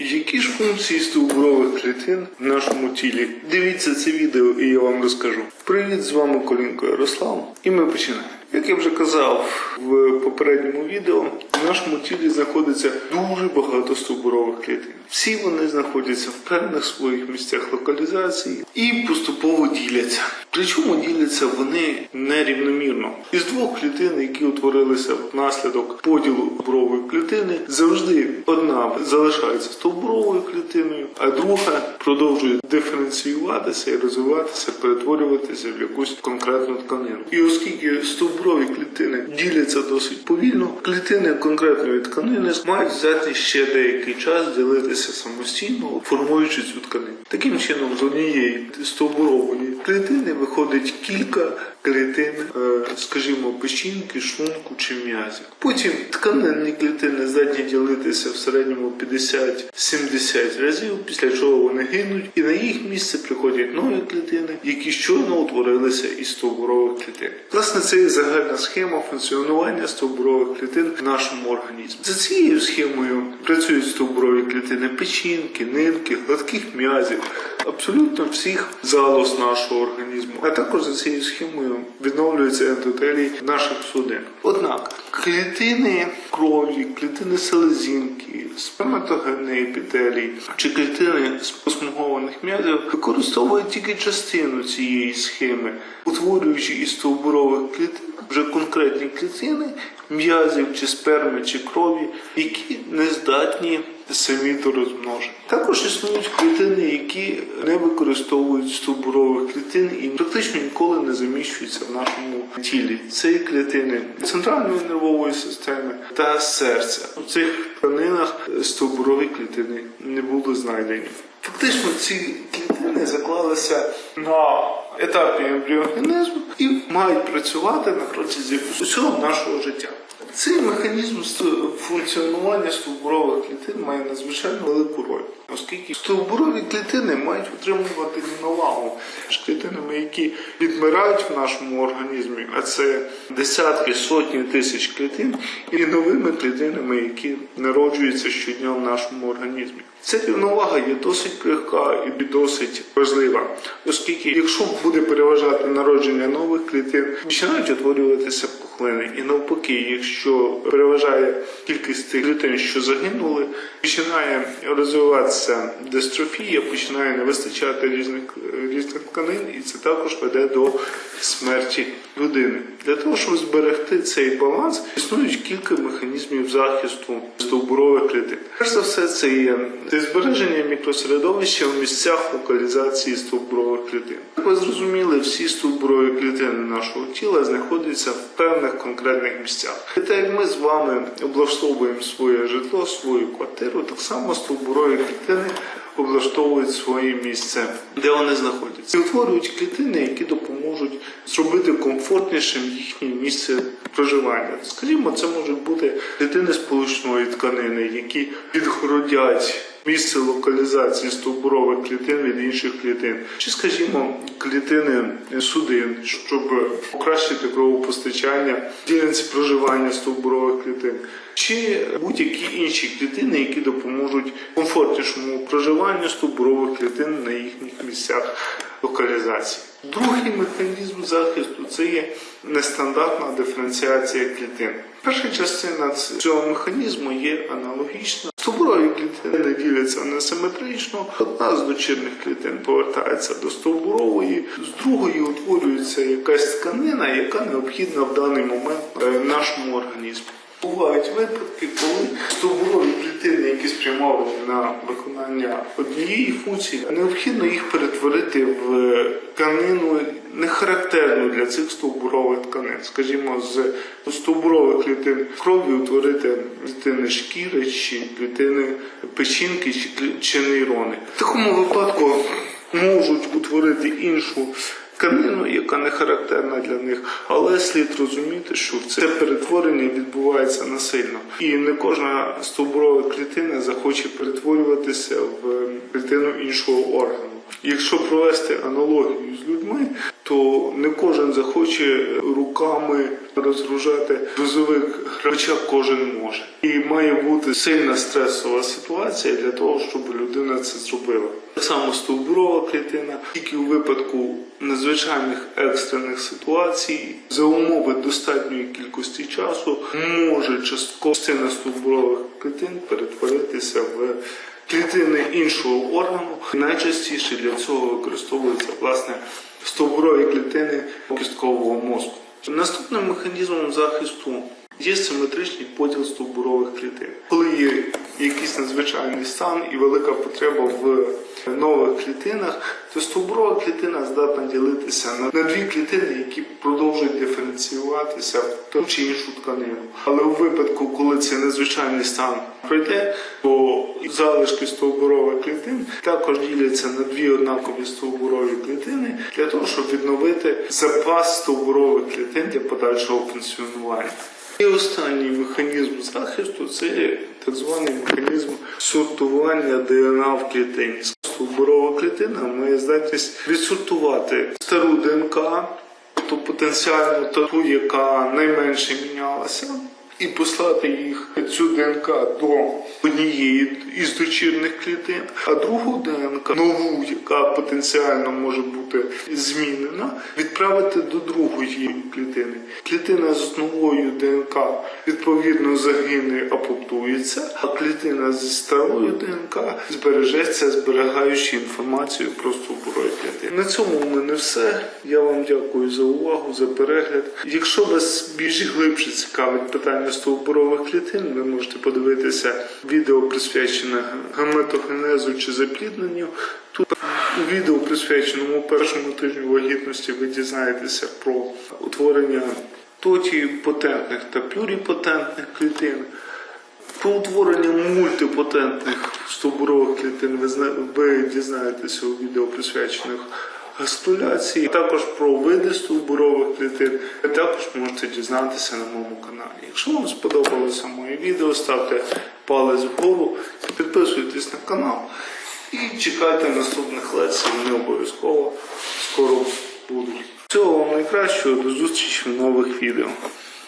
Які ж функції стовбурових клітин в нашому тілі? Дивіться це відео і я вам розкажу. Привіт, з вами Колінко Ярослав, і ми починаємо. Як я вже казав в попередньому відео, в нашому тілі знаходиться дуже багато стовбурових клітин. Всі вони знаходяться в певних своїх місцях локалізації і поступово діляться. Причому діляться вони нерівномірно. Із двох клітин, які утворилися внаслідок поділу стовбурової клітини, завжди одна залишається стовбуровою клітиною, а друга продовжує диференціюватися і розвиватися, перетворюватися в якусь конкретну тканину. І оскільки стовбурові клітини діляться досить повільно, клітини конкретної тканини мають взяти ще деякий час ділитися самостійно, формуючи цю тканину. Таким чином, з однієї стовбурової клітини виходить кілька клітин, е, скажімо, печінки, шлунку чи м'язів. Потім тканинні клітини здатні ділитися в середньому 50-70 разів, після чого вони гинуть, і на їх місце приходять нові клітини, які щойно утворилися із стовбурових клітин. Власне, це є загальна схема функціонування стовбурових клітин в нашому організмі. За цією схемою працюють стовбурові клітини печінки, нирки, гладких м'язів, абсолютно всіх залоз нашого організму. А також за цією схемою відновлюються ендотелій наших судин. Однак клітини крові, клітини селезінки, сперматогенний епітелій чи клітини з посмугованих м'язів використовують тільки частину цієї схеми, утворюючи із стовбурових клітин вже конкретні клітини м'язів чи сперми чи крові, які не здатні самі до розмноження. Також існують клітини, які не використовують стовбурових клітин і практично ніколи не заміщуються в нашому тілі. Це клітини центральної нервової системи та серця. У цих тканинах стовбурові клітини не були знайдені. Фактично ці клітини заклалися на етапі ембріогенезму і мають працювати на протязі усього нашого життя. Цей механізм функціонування стовбурових клітин має надзвичайно велику роль, оскільки стовбурові клітини мають отримувати рівновагу між клітинами, які відмирають в нашому організмі, а це десятки, сотні тисяч клітин, і новими клітинами, які народжуються щодня в нашому організмі. Ця рівновага є досить крихка і досить важлива, оскільки якщо буде переважати народження нових клітин, починають утворюватися пухлини. І навпаки, якщо переважає кількість тих клітин, що загинули, починає розвиватися дистрофія, починає не вистачати різних різних тканин, і це також веде до смерті людини. Для того, щоб зберегти цей баланс, існують кілька механізмів захисту стовбурових клітин. Перш за все, це є це збереження мікросередовища в місцях локалізації стовбурових клітин. Як ви зрозуміли, всі стовбурові клітини нашого тіла знаходяться в певних конкретних місцях. І так як ми з вами облаштовуємо своє житло, свою квартиру, так само стовбурові клітини облаштовують своє місце, де вони знаходяться. І утворюють клітини, які допоможуть зробити комфортнішим їхнє місце проживання. Скажімо, це можуть бути клітини сполучної тканини, які відгородять місце локалізації стовбурових клітин від інших клітин, чи, скажімо, клітини судин, щоб покращити кровопостачання, ділянці проживання стовбурових клітин, чи будь-які інші клітини, які допоможуть комфортнішому проживанню стовбурових клітин на їхніх місцях локалізації. Другий механізм захисту це є нестандартна диференціація клітин. Перша частина цього механізму є аналогічна. Стовбурові клітини діляться несиметрично. Одна з дочірних клітин повертається до стовбурової, з другої утворюється якась тканина, яка необхідна в даний момент е, нашому організму. Бувають випадки, коли стовбурові клітини, які спрямовані на виконання однієї функції, необхідно їх перетворити в тканину не характерну для цих стовбурових тканин. Скажімо, з стовбурових клітин крові утворити клітини шкіри чи клітини печінки чи, чи нейрони. В такому випадку можуть утворити іншу тканину, яка не характерна для них, але слід розуміти, що це перетворення відбувається насильно, і не кожна стовбурова клітина захоче перетворюватися в клітину іншого органу. Якщо провести аналогію з людьми, то не кожен захоче руками розгружати грузовик, хоча кожен може. І має бути сильна стресова ситуація для того, щоб людина це зробила. Так само стовбурова клітина, тільки у випадку надзвичайних екстрених ситуацій за умови достатньої кількості часу може частково частина стовбурових клітин перетворитися в клітини іншого органу. Найчастіше для цього використовуються власне стовбурові клітини кісткового мозку. Наступним механізмом захисту є симетричний поділ стовбурових клітин. Коли є якийсь надзвичайний стан і велика потреба в нових клітинах, то стовбурова клітина здатна ділитися на, дві клітини, які продовжують диференціюватися в ту чи іншу тканину. Але у випадку, коли цей надзвичайний стан пройде, то залишки стовбурових клітин також діляться на дві однакові стовбурові клітини для того, щоб відновити запас стовбурових клітин для подальшого функціонування. І останній механізм захисту це так званий механізм сортування ДНА в клітині. Стовбурова клітина має здатність відсортувати стару ДНК, ту потенціальну ту, яка найменше мінялася, і послати їх цю ДНК до однієї із дочірних клітин, а другу ДНК, нову, яка потенціально може бути змінена, відправити до другої клітини. Клітина з новою ДНК відповідно загине, аптується, а клітина зі старою ДНК збережеться, зберігаючи інформацію про стовбурові клітини. На цьому в мене все. Я вам дякую за увагу, за перегляд. Якщо вас більш глибше цікавить питання стовбурових клітин, ви можете подивитися відео присвячене гаметогенезу чи заплідненню. Тут у відео, присвяченому першому тижню вагітності, ви дізнаєтеся про утворення тотіпотентних та плюріпотентних клітин. Про утворення мультипотентних стовбурових клітин ви, дізнаєтеся у відео присвячених гастуляції, також про види стовбурових клітин. Ви також можете дізнатися на моєму каналі. Якщо вам сподобалося моє відео, ставте палець вгору, підписуйтесь на канал і чекайте наступних лекцій. Вони обов'язково скоро будуть. Всього вам найкращого, до зустрічі в нових відео.